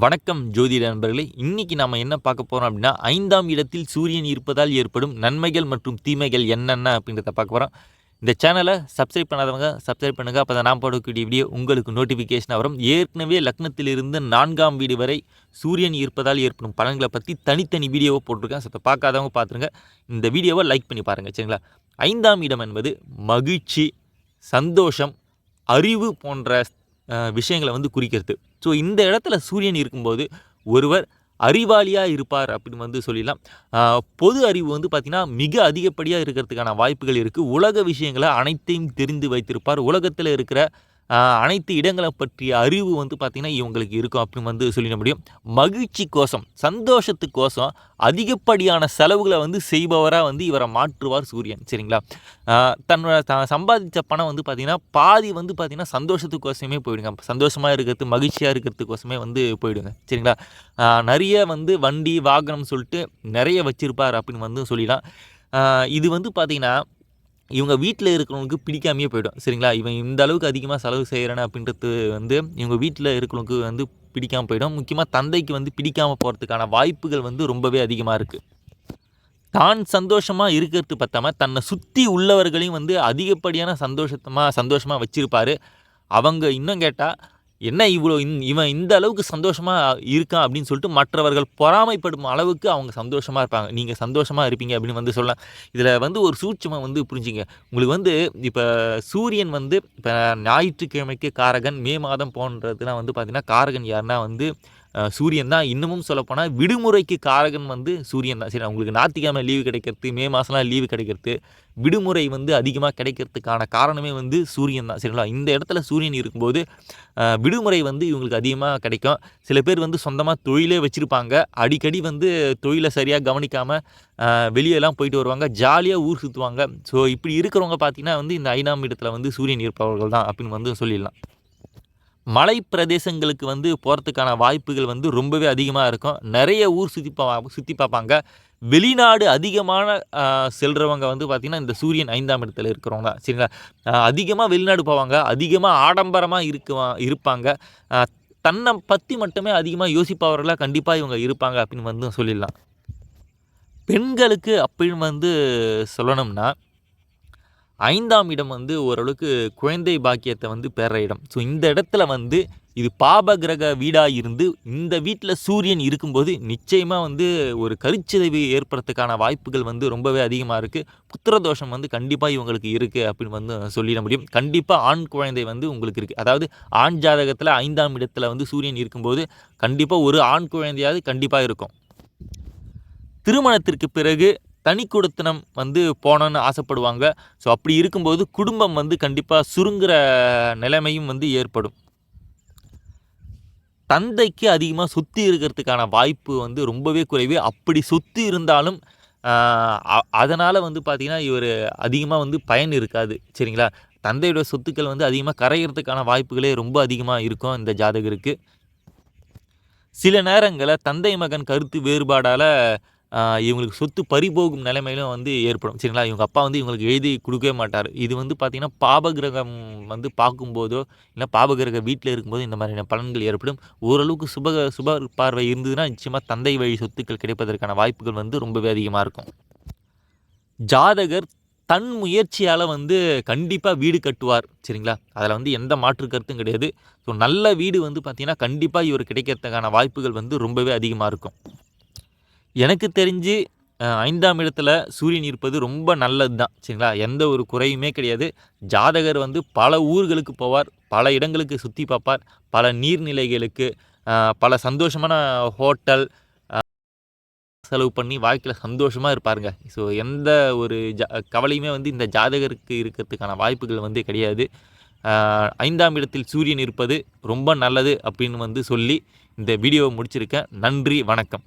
வணக்கம் ஜோதிட நண்பர்களே. இன்னைக்கு நம்ம என்ன பார்க்க போகிறோம் அப்படின்னா ஐந்தாம் இடத்தில் சூரியன் இருப்பதால் ஏற்படும் நன்மைகள் மற்றும் தீமைகள் என்னென்ன அப்படின்றத பார்க்க போகிறோம் இந்த சேனலை சப்ஸ்கிரைப் பண்ணாதவங்க சப்ஸ்கிரைப் பண்ணுங்கள் அப்போ தான் நான் போடக்கூடிய வீடியோ உங்களுக்கு நோட்டிஃபிகேஷன் வரும். ஏற்கனவே லக்னத்திலிருந்து நான்காம் வீடு வரை சூரியன் இருப்பதால் ஏற்படும் பலன்களை பற்றி தனித்தனி வீடியோவை போட்டிருக்கேன். ஸோ அதை பார்க்காதவங்க பார்த்துருங்க. இந்த வீடியோவை லைக் பண்ணி பாருங்கள் சரிங்களா? ஐந்தாம் இடம் என்பது மகிழ்ச்சி சந்தோஷம் அறிவு போன்ற விஷயங்களை வந்து குறிக்கிறது. ஸோ இந்த இடத்துல சூரியன் இருக்கும்போது ஒருவர் அறிவாளியாக இருப்பார் அப்படின்னு வந்து சொல்லிடலாம். பொது அறிவு வந்து பார்த்திங்கன்னா மிக அதிகப்படியாக இருக்கிறதுக்கான வாய்ப்புகள் இருக்குது உலக விஷயங்களை அனைத்தையும் தெரிந்து வைத்திருப்பார். உலகத்தில் இருக்கிற அனைத்து இடங்களை பற்றிய அறிவு வந்து பார்த்திங்கன்னா இவங்களுக்கு இருக்கும் அப்படின்னு வந்து சொல்லிட முடியும். மகிழ்ச்சி கோசம் சந்தோஷத்துக்கோசம் அதிகப்படியான செலவுகளை வந்து செய்பவராக வந்து இவரை மாற்றுவார் சூரியன் சரிங்களா? தன்னோட த சம்பாதித்த பணம் வந்து பார்த்திங்கன்னா பாதி வந்து பார்த்திங்கன்னா சந்தோஷத்துக்கோசமே போயிடுங்க. சந்தோஷமாக இருக்கிறது மகிழ்ச்சியாக இருக்கிறதுக்கோசமே வந்து போயிடுங்க சரிங்களா? நிறைய வந்து வண்டி வாகனம் சொல்லிட்டு நிறைய வச்சுருப்பார் அப்படின்னு வந்து சொல்லிடலாம். இது வந்து பார்த்திங்கன்னா இவங்க வீட்டில் இருக்கிறவங்களுக்கு பிடிக்காமையே போயிடும். சரிங்களா? இவன் இந்த அளவுக்கு அதிகமாக செலவு செய்கிறேன்னு அப்படின்றது வந்து இவங்க வீட்டில் இருக்கிறவங்களுக்கு வந்து பிடிக்காமல் போயிடும். முக்கியமாக தந்தைக்கு வந்து பிடிக்காமல் போகிறதுக்கான வாய்ப்புகள் வந்து ரொம்பவே அதிகமாக இருக்குது தான் சந்தோஷமாக இருக்கிறது பார்த்தாம தன்னை சுற்றி உள்ளவர்களையும் வந்து அதிகப்படியான சந்தோஷத்தமாக சந்தோஷமாக வச்சுருப்பாரு. அவங்க இன்னும் கேட்டால் என்ன இவ்வளோ இந் இவன் இந்த அளவுக்கு சந்தோஷமாக இருக்கான் அப்படின்னு சொல்லிட்டு மற்றவர்கள் பொறாமைப்படும் அளவுக்கு அவங்க சந்தோஷமாக இருப்பாங்க. நீங்கள் சந்தோஷமாக இருப்பீங்க அப்படின்னு வந்து சொல்லலாம். இதில் வந்து ஒரு சூட்சமாக வந்து புரிஞ்சுங்க. உங்களுக்கு வந்து இப்போ சூரியன் வந்து இப்போ ஞாயிற்றுக்கிழமைக்கு காரகன் மே மாதம் போன்றதுலாம் வந்து பார்த்திங்கன்னா காரகன் யாருன்னா வந்து சூரியன் தான். இன்னமும் சொல்லப்போனால் விடுமுறைக்கு காரகன் வந்து சூரியன் தான். சரி அவங்களுக்கு ஞாயிற்றுக்கிழமை லீவு கிடைக்கிறது மே மாதம்லாம் லீவு கிடைக்கிறது. விடுமுறை வந்து அதிகமாக கிடைக்கிறதுக்கான காரணமே வந்து சூரியன் தான். சரிங்களா? இந்த இடத்துல சூரியன் இருக்கும்போது விடுமுறை வந்து இவங்களுக்கு அதிகமாக கிடைக்கும். சில பேர் வந்து சொந்தமாக தொழிலே வச்சுருப்பாங்க. அடிக்கடி வந்து தொழிலை சரியாக கவனிக்காமல் வெளியெல்லாம் போயிட்டு வருவாங்க. ஜாலியாக ஊர் சுற்றுவாங்க ஸோ இப்படி இருக்கிறவங்க பார்த்திங்கன்னா வந்து இந்த ஐந்தாம் இடத்துல வந்து சூரியன் இருப்பவர்கள் தான் அப்படின்னு வந்து சொல்லிடலாம். மலை பிரதேசங்களுக்கு வந்து போகிறதுக்கான வாய்ப்புகள் வந்து ரொம்பவே அதிகமாக இருக்கும். நிறைய ஊர் சுற்றி பா சுற்றி பார்ப்பாங்க வெளிநாடு அதிகமான செல்கிறவங்க வந்து பார்த்திங்கன்னா இந்த சூரியன் ஐந்தாம் இடத்துல இருக்கிறவங்க தான். சரிங்களா? அதிகமாக வெளிநாடு போவாங்க. அதிகமாக ஆடம்பரமாக இருக்குவா இருப்பாங்க. தன்னை பற்றி மட்டுமே அதிகமாக யோசிப்பவர்களாக கண்டிப்பாக இவங்க இருப்பாங்க அப்படின்னு வந்து சொல்லிடலாம். பெண்களுக்கு அப்படின்னு வந்து சொல்லணும்னா ஐந்தாம் இடம் வந்து ஓரளவுக்கு குழந்தை பாக்கியத்தை வந்து பெற இடம். ஸோ இந்த இடத்துல வந்து இது பாப கிரக வீடாக இருந்து இந்த வீட்டில் சூரியன் இருக்கும்போது நிச்சயமாக வந்து ஒரு கருச்சிதைவு ஏற்படுறதுக்கான வாய்ப்புகள் வந்து ரொம்பவே அதிகமாக இருக்குது புத்திரதோஷம் வந்து கண்டிப்பாக இவங்களுக்கு இருக்குது அப்படின்னு வந்து சொல்லிட முடியும். கண்டிப்பாக ஆண் குழந்தை வந்து உங்களுக்கு இருக்குது அதாவது ஆண் ஜாதகத்தில் ஐந்தாம் இடத்துல வந்து சூரியன் இருக்கும்போது கண்டிப்பாக ஒரு ஆண் குழந்தையாவது கண்டிப்பாக இருக்கும். திருமணத்திற்கு பிறகு தனி கொடுத்தனம் வந்து போகணுன்னு ஆசைப்படுவாங்க. ஸோ அப்படி இருக்கும்போது குடும்பம் வந்து கண்டிப்பாக சுருங்குற நிலைமையும் வந்து ஏற்படும். தந்தைக்கு அதிகமாக சொத்து இருக்கிறதுக்கான வாய்ப்பு வந்து ரொம்பவே குறைவு. அப்படி சொத்து இருந்தாலும் அதனால் வந்து பார்த்திங்கன்னா இவர் அதிகமாக வந்து பயன் இருக்காது. சரிங்களா? தந்தையோட சொத்துக்கள் வந்து அதிகமாக கரையிறதுக்கான வாய்ப்புகளே ரொம்ப அதிகமாக இருக்கும் இந்த ஜாதகருக்கு. சில நேரங்களில் தந்தை மகன் கருத்து வேறுபாடால் இவங்களுக்கு சொத்து பறிபோகும் நிலைமையிலும் வந்து ஏற்படும். சரிங்களா? இவங்க அப்பா வந்து இவங்களுக்கு எழுதி கொடுக்கவே மாட்டார். இது வந்து பார்த்திங்கன்னா பாபகிரகம் வந்து பார்க்கும்போதோ இல்லை பாபகிரக வீட்டில் இருக்கும்போது இந்த மாதிரியான பலன்கள் ஏற்படும். ஓரளவுக்கு சுப சுப பார்வை இருந்ததுன்னா நிச்சயமாக தந்தை வழி சொத்துக்கள் கிடைப்பதற்கான வாய்ப்புகள் வந்து ரொம்பவே அதிகமாக இருக்கும். ஜாதகர் தன் முயற்சியால் வந்து கண்டிப்பாக வீடு கட்டுவார். சரிங்களா? அதில் வந்து எந்த மாற்று கருத்தும் கிடையாது. ஸோ நல்ல வீடு வந்து பார்த்திங்கன்னா கண்டிப்பாக இவர் கிடைக்கிறதுக்கான வாய்ப்புகள் வந்து ரொம்பவே அதிகமாக இருக்கும். எனக்கு தெரிஞ்சு ஐந்தாம் இடத்துல சூரியன் இருப்பது ரொம்ப நல்லது தான் சரிங்களா? எந்த ஒரு குறையுமே கிடையாது. ஜாதகர் வந்து பல ஊர்களுக்கு போவார் பல இடங்களுக்கு சுற்றி பார்ப்பார் பல நீர்நிலைகளுக்கு பல சந்தோஷமான ஹோட்டல் செலவு பண்ணி வாழ்க்கையில் சந்தோஷமாக இருப்பாருங்க. ஸோ எந்த ஒரு ஜா கவலையுமே வந்து இந்த ஜாதகருக்கு இருக்கிறதுக்கான வாய்ப்புகள் வந்து கிடையாது. ஐந்தாம் இடத்தில் சூரியன் இருப்பது ரொம்ப நல்லது அப்படின்னு வந்து சொல்லி இந்த வீடியோவை முடிச்சிருக்கேன். நன்றி வணக்கம்.